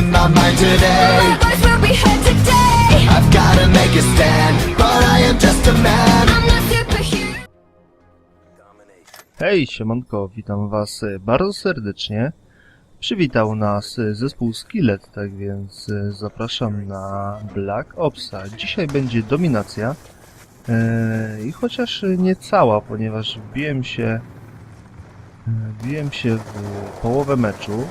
Speaking my mind today. My voice will be heard today. I've gotta make a stand, but I am just a man. I'm not superhuman. Hej, siemanko, witam was e, bardzo serdecznie. Przywitał nas e, zespół Skillet, tak więc e, zapraszam na Black Opsa. Dzisiaj będzie dominacja i chociaż nie cała, ponieważ wbiłem się wbiłem się w połowę meczu,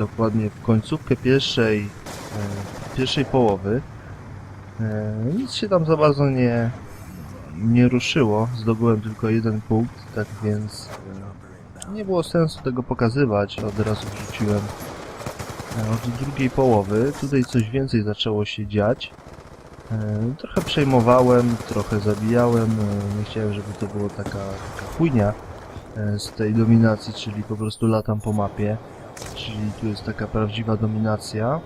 dokładnie w końcówkę pierwszej, e, pierwszej połowy. E, Nic się tam za bardzo nie, nie ruszyło, zdobyłem tylko jeden punkt, tak więc e, nie było sensu tego pokazywać, od razu wrzuciłem e, od drugiej połowy. Tutaj coś więcej zaczęło się dziać. E, Trochę przejmowałem, trochę zabijałem, e, nie chciałem, żeby to było taka, taka chujnia e, z tej dominacji, czyli po prostu latam po mapie, czyli tu jest taka prawdziwa dominacja.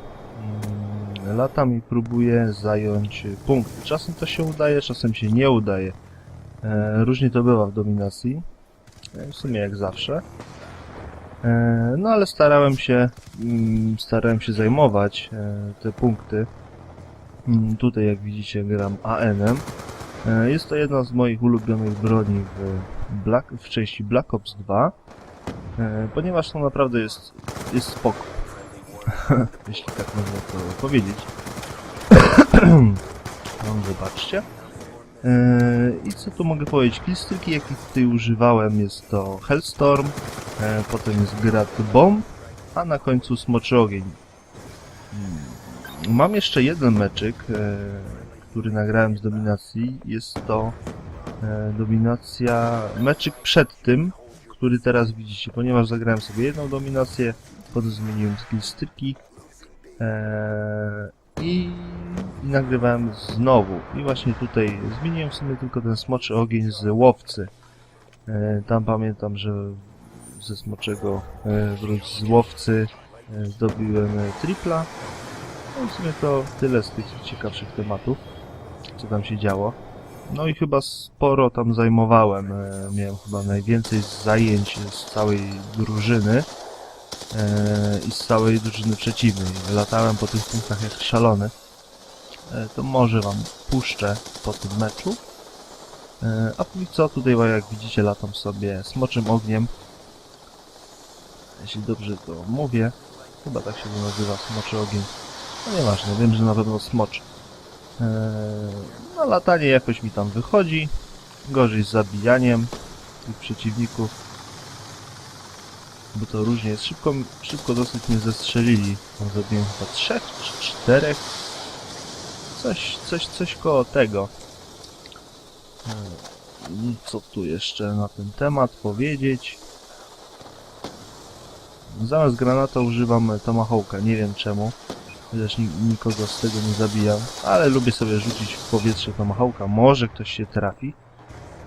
Mm, Latam i próbuję zająć y, punkty. Czasem to się udaje, czasem się nie udaje. E, Różnie to bywa w dominacji. E, W sumie jak zawsze. E, No ale starałem się, mm, starałem się zajmować te punkty. Mm, Tutaj jak widzicie gram AN-em. Jest to jedna z moich ulubionych broni w, Black, w części Black Ops 2. e, Ponieważ to naprawdę jest, jest spoko. Jeśli tak można to powiedzieć. No, zobaczcie. Eee, I co tu mogę powiedzieć? Killstreaki, jakich tutaj używałem, jest to Hellstorm, e, potem jest Grat Bomb, a na końcu Smoczy Ogień. Mm, Mam jeszcze jeden meczyk, e, który nagrałem z dominacji. Jest to e, dominacja, meczyk przed tym, który teraz widzicie, ponieważ zagrałem sobie jedną dominację, potem zmieniłem skillstreaki e, i, i nagrywałem znowu. I właśnie tutaj zmieniłem w sumie tylko ten smoczy ogień z łowcy. E, tam pamiętam, że ze smoczego e, wróć z łowcy e, zdobiłem tripla. No w sumie to tyle z tych ciekawszych tematów, co tam się działo. No i chyba sporo tam zajmowałem. E, miałem chyba najwięcej zajęć z całej drużyny e, i z całej drużyny przeciwnej. Latałem po tych punktach jak szalony. E, to może wam puszczę po tym meczu. A póki co tutaj jak widzicie latam sobie smoczym ogniem. Jeśli dobrze to mówię. Chyba tak się to nazywa, smoczy ogień. No nieważne, wiem, że na pewno smocz. E, no latanie jakoś mi tam wychodzi. Gorzej z zabijaniem tych przeciwników bo to różnie jest. Szybko, szybko dosyć mnie zestrzelili. Tam zabiłem chyba trzech czy czterech. Coś, coś, coś koło tego. Hmm, Co tu jeszcze na ten temat powiedzieć? Zamiast granata używam Tomahawka, nie wiem czemu. Ni nikogo z tego nie zabijam. Ale lubię sobie rzucić w powietrze Tomahawka. Może ktoś się trafi.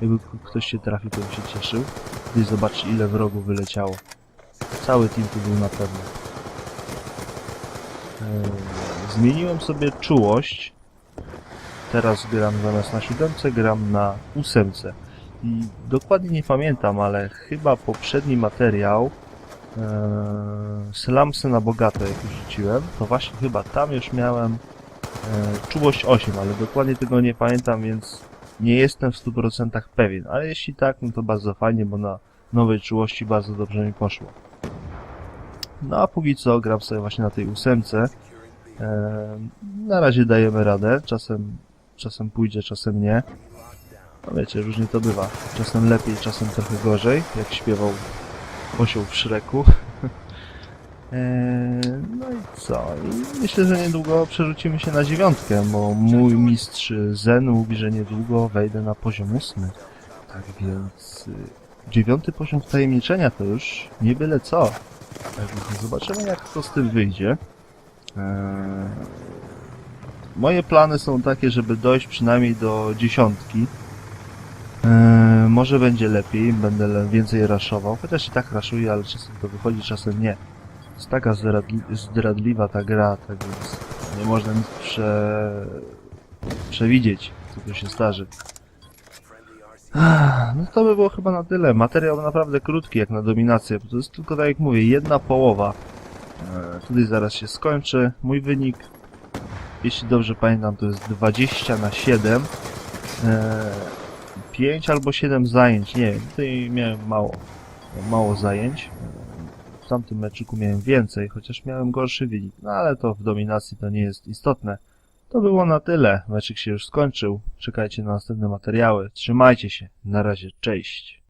Jakby ktoś się trafił, to bym się cieszył. I zobaczcie ile wrogów wyleciało. Cały team tu był na pewno. Eee, Zmieniłem sobie czułość. Teraz gram zamiast na siódemce, gram na ósemce. I dokładnie nie pamiętam, ale chyba poprzedni materiał Slamsy na bogato jak już rzuciłem, to właśnie chyba tam już miałem eee, czułość 8, ale dokładnie tego nie pamiętam, więc nie jestem w 100% pewien. Ale jeśli tak, no to bardzo fajnie, bo na nowej czułości bardzo dobrze mi poszło. No a póki co gram sobie właśnie na tej ósemce. Eee, na razie dajemy radę, czasem, czasem pójdzie, czasem nie. No wiecie, różnie to bywa. Czasem lepiej, czasem trochę gorzej, jak śpiewał osioł w Szreku. Eee, no i co? I myślę, że niedługo przerzucimy się na dziewiątkę, bo mój mistrz Zen mówi, że niedługo wejdę na poziom ósmy. Tak więc y, dziewiąty poziom wtajemniczenia to już nie byle co. Zobaczymy jak to z tym wyjdzie. Eee, moje plany są takie, żeby dojść przynajmniej do dziesiątki. Może będzie lepiej, będę więcej raszował, chociaż i tak raszuję, ale czasem to wychodzi, czasem nie. Jest taka zdradli- zdradliwa ta gra, tak więc nie można nic prze... przewidzieć, co tu się zdarzy. No to by było chyba na tyle. Materiał naprawdę krótki jak na dominację, bo to jest tylko tak jak mówię, jedna połowa. E, tutaj zaraz się skończy. Mój wynik, jeśli dobrze pamiętam, to jest 20 na 7. E, 5 albo 7 zajęć, nie wiem, tutaj miałem mało, mało zajęć. W tamtym meczyku miałem więcej, chociaż miałem gorszy wynik. No ale to w dominacji to nie jest istotne. To było na tyle. Meczyk się już skończył. Czekajcie na następne materiały. Trzymajcie się. Na razie, cześć.